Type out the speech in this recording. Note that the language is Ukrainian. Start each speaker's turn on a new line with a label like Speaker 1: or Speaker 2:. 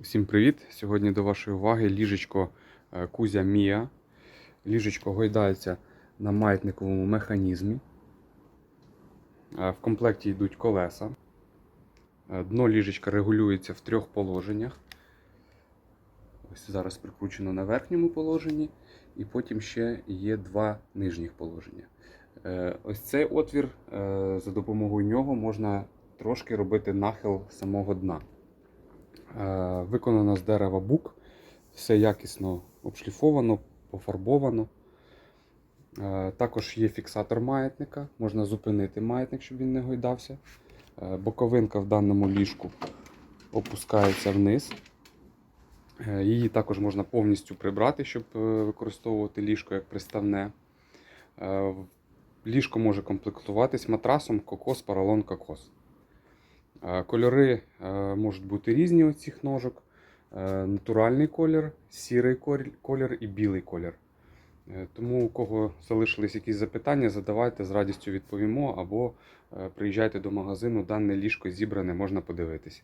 Speaker 1: Всім привіт! Сьогодні до вашої уваги ліжечко е, Кузя Мія. Ліжечко гойдається на маятниковому механізмі. Е, В комплекті йдуть колеса. Е, Дно ліжечка регулюється в трьох положеннях. Ось зараз прикручено на верхньому положенні, і потім ще є два нижніх положення. Ось цей отвір, за допомогою нього можна трошки робити нахил самого дна. Е, Виконано з дерева бук, все якісно обшліфовано, пофарбовано. Е, Також є фіксатор маятника, можна зупинити маятник, щоб він не гойдався. Е, Боковинка в даному ліжку опускається вниз. Її також можна повністю прибрати, щоб використовувати ліжко як приставне. Ліжко може комплектуватись матрасом кокос, паралон кокос. Е, Кольори е, можуть бути різні у цих ножок. Е, Натуральний колір, сірий колір і білий колір. Тому у кого залишились якісь запитання, задавайте, з радістю відповімо або приїжджайте до магазину, дане ліжко зібране, можна подивитися.